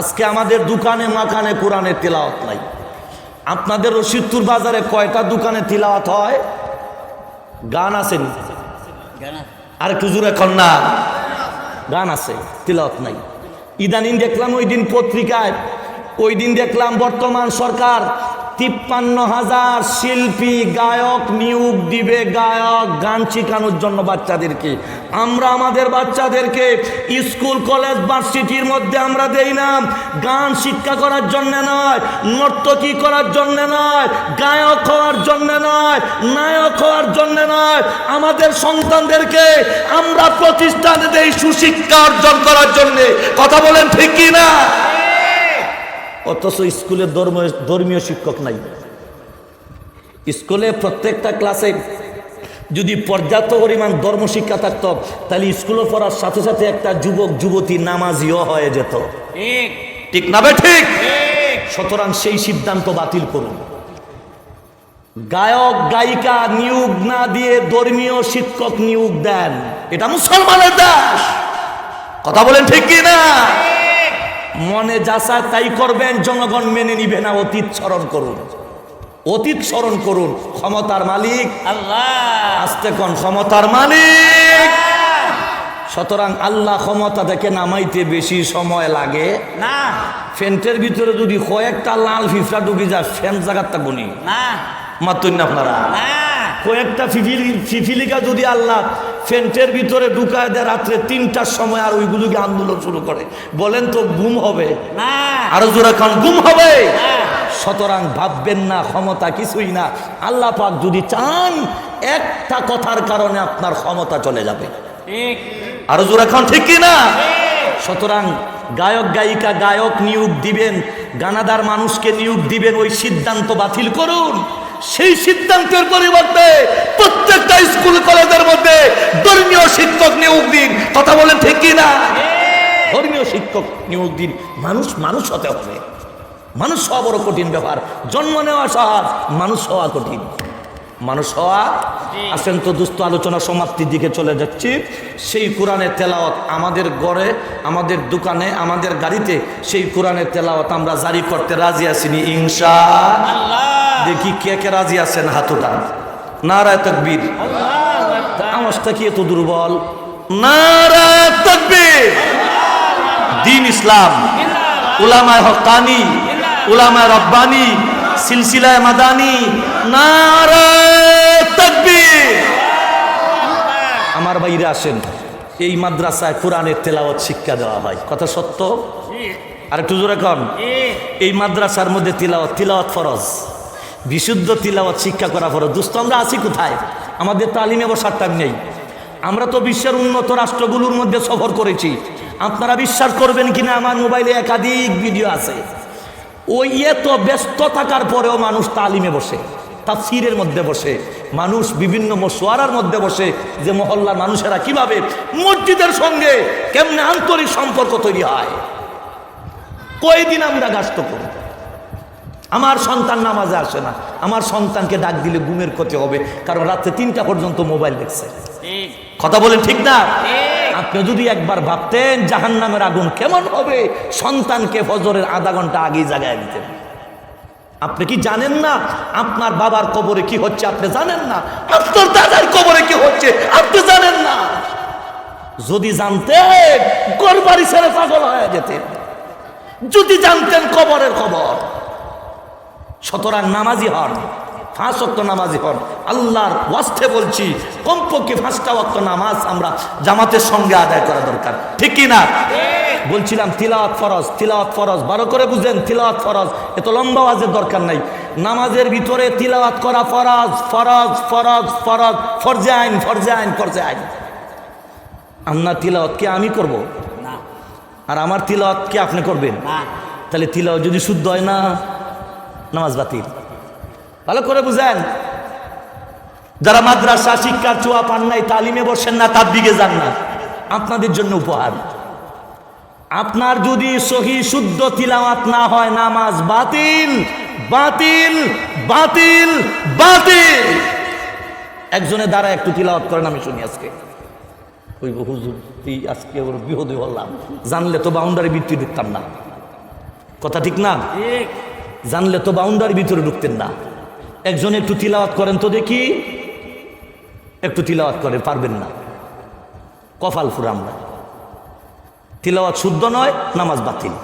আজকে আমাদের দোকানে মাখানে কোরআনের তেলাওয়াত নাই। আপনাদের রশিদপুর বাজারে কয়টা দোকানে তিলাওয়াত হয়? গান আছে আর একটু জোরে কন্যা গান আছে, তিলাওয়াত নাই। ইদানিং দেখলাম ওই দিন পত্রিকায়, ওই দিন দেখলাম বর্তমান সরকার তিপ্পান্ন হাজার শিল্পী গায়ক নিয়োগ দিবে গায়ক গান শেখানোর জন্য বাচ্চাদেরকে। আমরা আমাদের বাচ্চাদেরকে স্কুল, কলেজ, ভার্সিটির মধ্যে আমরা দেই না। গান শিক্ষা করার জন্য নয়, নর্তকী করার জন্য নয়, গায়ক হওয়ার জন্য নয়, নায়ক হওয়ার জন্য নয়। আমাদের সন্তানদেরকে আমরা প্রতিষ্ঠানে দেই সুশিক্ষা অর্জন করার জন্যে। কথা বলেন ঠিক কি না অথচ স্কুলে ধর্ম ধর্মীয় শিক্ষক নাই। স্কুলে প্রত্যেকটা ক্লাসে যদি পর্যাপ্ত পরিমাণ ধর্ম শিক্ষা থাকতো তাহলে স্কুলে পড়ার সাথে সাথে একটা যুবক যুবতী নামাজিও হয়ে যেত। ঠিক। না ঠিক? ঠিক। সুতরাং সেই সিদ্ধান্ত বাতিল করুন। গায়ক গায়িকা নিয়োগ না দিয়ে ধর্মীয় শিক্ষক নিয়োগ দেন এটা মুসলমানের দাস কথা বলেন ঠিক কি না মনে যাচা তাই করবেন জনগণ মেনে নিবে না অতীত স্মরণ করুন। অতীত স্মরণ করুন ক্ষমতার মালিক। আল্লাহ। আস্তে কোন ক্ষমতার মালিক। সুতরাং আল্লাহ ক্ষমতা থেকে নামাইতে বেশি সময় লাগে। না। ফ্যান্টের ভিতরে যদি কয়েকটা লাল ফিফরা ডুবি যায় ফ্যান জাগারটা গুনি না। মাতুন আপনারা? না। কয়েকটা ফিফিলি ফিফিলিকা যদি আল্লাহ ফ্যান্টের ভিতরে ঢুকায় দেয় রাত্রে তিনটার সময় আর ওইগুলোকে আন্দোলন শুরু করে? বলেন তো গুম হবে। আরও জোরে খান গুম হবে। সুতরাং ভাববেন না ক্ষমতা কিছুই না। আল্লাহ পাক যদি চান একটা কথার কারণে আপনার ক্ষমতা চলে যাবে। আরও জোরে খান ঠিক কি না সুতরাং গায়ক গায়িকা গায়ক নিয়োগ দিবেন গানাদার মানুষকে নিয়োগ দিবেন ওই সিদ্ধান্ত বাতিল করুন। সেই সিদ্ধান্তের পরিবর্তে প্রত্যেকটা স্কুল কলেজের মধ্যে ধর্মীয় শিক্ষক নিয়োগ দিন। কথা বলেন ঠিক না? ধর্মীয় শিক্ষক নিয়োগ দিন। মানুষ মানুষ হতে হবে। মানুষ হওয়া বড় কঠিন ব্যাপার। জন্ম নেওয়া সহজ মানুষ হওয়া কঠিন। মানুষ হওয়া আসেন তো দুস্থ আলোচনা সমাপ্তির দিকে চলে যাচ্ছি। সেই কোরআনের তেলাওয়াত আমাদের গড়ে আমাদের দোকানে আমাদের গাড়িতে সেই কোরআনের তেলাওয়াত আমরা জারি করতে রাজি আসিনি আল্লাহ। দেখি কে কে রাজি আছেন হাতুটা। নারায় তকবীর। আওয়াজটা কি এত দুর্বল? নারায় তকবীর। দিন ইসলাম। উলামায় হকানি। উলামায় রব্বানি। সিলসিলায় মাদানি। নারায় তকবীর। আমার বাইরে আসেন। এই মাদ্রাসায় কোরআনের তেলাওয়াত শিক্ষা দেওয়া হয়। কথা সত্য? আর একটু জোরে কন। এই মাদ্রাসার মধ্যে তিলাওয়াত তিলাওয়াত ফরজ। বিশুদ্ধ তিলাওয়াত শিক্ষা করা ফরজ দুস্থ আমরা আছি কোথায়? আমাদের তালিমে বসার টাইম নেই। আমরা তো বিশ্বের উন্নত রাষ্ট্রগুলোর মধ্যে সফর করেছি। আপনারা বিশ্বাস করবেন কিনা, আমার মোবাইলে একাধিক ভিডিও আছে। ওই এত ব্যস্ত থাকার পরেও মানুষ তালিমে বসে তা তাফসিরের মধ্যে বসে, মানুষ বিভিন্ন মশোয়ারার মধ্যে বসে যে মহল্লার মানুষেরা কীভাবে মসজিদের সঙ্গে কেমনে আন্তরিক সম্পর্ক তৈরি হয়। কয়দিন আমরা গাস্ত করি আমার সন্তান নামাজে আসে না। আমার সন্তানকে ডাক দিলে ঘুমের ক্ষতি হবে কারণ রাত্রে তিনটা পর্যন্ত মোবাইল দেখছে। কথা বলেন ঠিক না? আপনি যদি একবার ভাবতেন জাহান নামের আগুন কেমন হবে? সন্তানকে ফজরের আধা ঘণ্টা আগেই জাগায় দিতেন আপনি কি জানেন না আপনার বাবার কবরে কি হচ্ছে? আপনি জানেন না? আপনার দাদার কবরে কি হচ্ছে? আপনি জানেন না? যদি জানতেন গরবারি ছেড়ে পাগল হয়ে যেতেন। যদি জানতেন কবরের খবর। সুতরাং নামাজি হন ফাঁস অক্ত নামাজি হন। আল্লাহর ওয়াস্তে বলছি কমপক্ষে ফাঁসটা অক্ত নামাজ আমরা জামাতের সঙ্গে আদায় করা দরকার। ঠিক কি না? বলছিলাম তিলাওয়াত ফরজ তিলাওয়াত ফরজ। বারো করে বুঝলেন তিলাওয়াত ফরজ। এত লম্বা ওয়াজের দরকার নাই। নামাজের ভিতরে তিলাওয়াত করা ফরজ ফরজ ফরজ ফরজ ফরজে আইন ফরজে আইন ফরজে আইন। আপনার তিলাওয়াত কে আমি করব? না। আর আমার তিলাওয়াত কে আপনি করবেন? না। তাহলে তিলাওয়াত যদি শুদ্ধ হয় না? নামাজ বাতিল। ভালো করে বুঝেন। যারা মাদ্রাসা, শিক্ষার চোয়া পান নাই, তালিমে বসেন না, তার দিকে যান না। আপনাদের জন্য উপহার। আপনার যদি সহি, শুদ্ধ তিলাওয়াত না হয়, নামাজ বাতিল বাতিল বাতিল বাতিল। একজনে দ্বারা একটু তিলাওয়াত করেন, আমি শুনি আজকে। ওই হুজুর, তুই আজকে ওর বিহদে বললাম জানলে তো বাউন্ডারি বৃত্তি ঢুকতাম না। কথা ঠিক না? জানলে তো বাউন্ডারির ভিতরে ঢুকতেন না। একজন একটু তিলাওয়াত করেন তো দেখি, একটু তিলাওয়াত করে পারবেন না। কফাল ফুরা আমরা। তিলাওয়াত শুদ্ধ নয়, নামাজ বাতিল।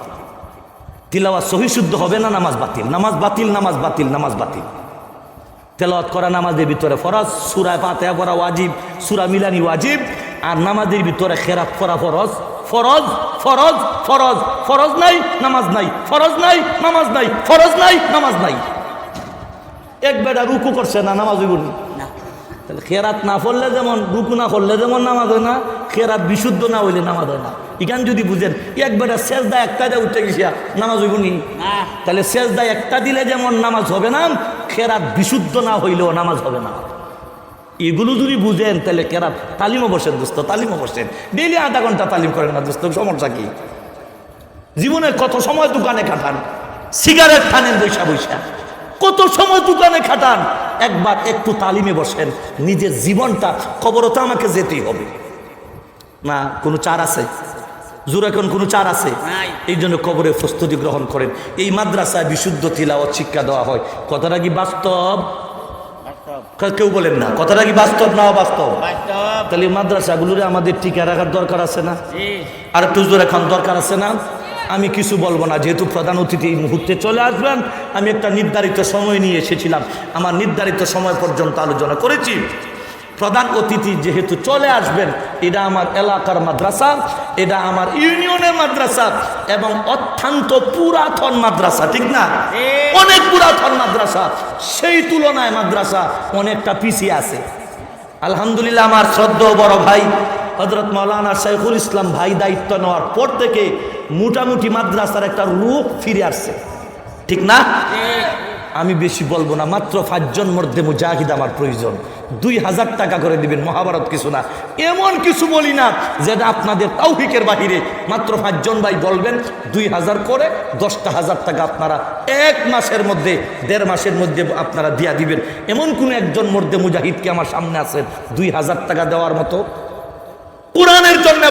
তিলাওয়াত সহি শুদ্ধ হবে না, নামাজ বাতিল। নামাজ বাতিল নামাজ বাতিল নামাজ বাতিল। তেলাওয়াত করা নামাজের ভিতরে ফরজ সুরায় পাতেয়া পড়া ওয়াজিব, সুরা মিলানি ওয়াজিব, আর নামাজের ভিতরে খেরাত করা ফরজ ফরজ ফরজ ফরজ ফরজ নাই নামাজ নাই ফরজ নাই নামাজ নাই ফরজ নাই নামাজ নাই। এক বেটা রুকু করছে না নামাজ হইব না? তাহলে খেরাত না পড়লে যেমন রুকু না করলে যেমন নামাজ হয় না খেরাত বিশুদ্ধ না হইলে নামাজ হয় না। ইখান যদি বুঝেন এক বেটা শেষদা একটা দিয়ে উঠে গেছিয়া নামাজ হইব নি? তাহলে শেষদা একটা দিলে যেমন নামাজ হবে না খেরাত বিশুদ্ধ না হইলেও নামাজ হবে না। এগুলো যদি বুঝেন তাহলে কেরাত তালিমও বসেন দোস্ত তালিমও বসেন। ডেইলি আধা ঘণ্টা তালিম করেন না দোস্ত সমস্যা কি? জীবনে কত সময় দোকানে খাটান? সিগারেট খানেন বৈশা বৈশা। কত সময় দোকানে খাটান? একবার একটু তালিমে বসেন নিজের জীবনটা কবরতে আমাকে যেতেই হবে। না কোনো চার আছে? জোর এখন কোনো চার আছে। এই জন্য কবরের প্রস্তুতি গ্রহণ করেন। এই মাদ্রাসায় বিশুদ্ধ তিলাওয়াত শিক্ষা দেওয়া হয়। কথাটা কি বাস্তব? কেউ বলেন না। কথাটা কি বাস্তব না অবাস্তব? বাস্তব। তাহলে মাদ্রাসাগুলোরে আমাদের টিকা রাখার দরকার আছে না? আর একটু জোরে এখন দরকার আছে না? আমি কিছু বলব না যেহেতু প্রধান অতিথি এই মুহূর্তে চলে আসবেন আমি একটা নির্ধারিত সময় নিয়ে এসেছিলাম। আমার নির্ধারিত সময় পর্যন্ত আলোচনা করেছি। প্রধান অতিথি যেহেতু চলে আসবেন এটা আমার এলাকার মাদ্রাসা এটা আমার ইউনিয়নের মাদ্রাসা এবং অত্যন্ত পুরাতন মাদ্রাসা ঠিক না? অনেক পুরাতন মাদ্রাসা সেই তুলনায় মাদ্রাসা অনেকটা পিছিয়ে আছে। আলহামদুলিল্লাহ আমার শ্রদ্ধ বড় ভাই হজরত মৌলানা শাইখুল ইসলাম ভাই দায়িত্ব নেওয়ার পর থেকে মোটামুটি মাদ্রাসার একটা রূপ ফিরে আসছে। ঠিক না? আমি বেশি বলব না, মাত্র পাঁচজন মধ্যে মুজাহিদ আমার প্রয়োজন। দুই হাজার টাকা করে দিবেন, মহাভারত কিছু না। এমন কিছু বলি না যেটা আপনাদের তৌফিকের বাহিরে মাত্র পাঁচজন ভাই বলবেন, দুই হাজার করে দশটা হাজার টাকা আপনারা এক মাসের মধ্যে, দেড় মাসের মধ্যে আপনারা দিয়া দিবেন। এমন কোনো একজন মধ্যে মুজাহিদকে আমার সামনে আছেন, দুই হাজার টাকা দেওয়ার মতো। কোরআনের জন্য